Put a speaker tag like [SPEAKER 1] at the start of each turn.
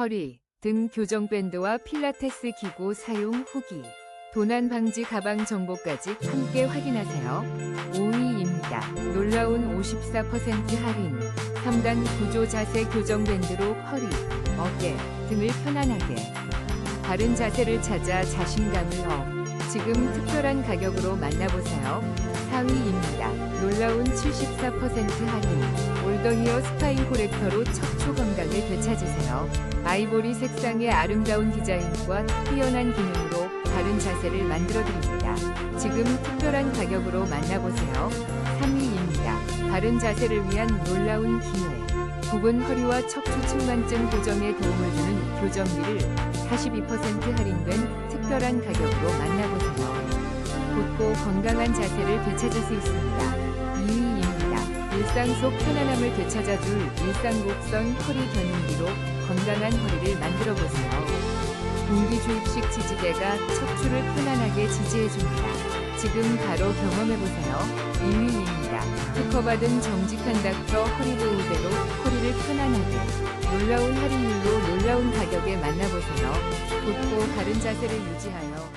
[SPEAKER 1] 허리, 등 교정 밴드와 필라테스 기구 사용 후기, 도난 방지 가방 정보까지 함께 확인하세요. 5위입니다. 놀라운 54% 할인. 3단 구조 자세 교정 밴드로 허리, 어깨 등을 편안하게. 바른 자세를 찾아 자신감을 업. 지금 특별한 가격으로 만나보세요. 4위입니다. 놀라운 74% 할인. 올더히어 스파인 코렉터로 척추 건강을 되찾으세요. 아이보리 색상의 아름다운 디자인과 뛰어난 기능으로 바른 자세를 만들어 드립니다. 지금 특별한 가격으로 만나보세요. 3위입니다. 바른 자세를 위한 놀라운 기회. 부분 허리와 척추 측만증 고정에 도움을 주는 교정기를 42% 할인된 특별한 가격으로 만나보세요. 곧고 건강한 자세를 되찾을 수 있습니다. 2위입니다. 일상 속 편안함을 되찾아줄 일상 곡선 허리 견인기로 건강한 허리를 만들어 보세요. 공기 주입식 지지대가 척추를 편안하게 지지해 줍니다. 지금 바로 경험해 보세요. 2위입니다. 특허받은 정직한 닥터 허리드 우대로 허리를 편안하게 놀라운 할인율로 놀라운 가격에 만나보세요. 곧고 바른 자세를 유지하여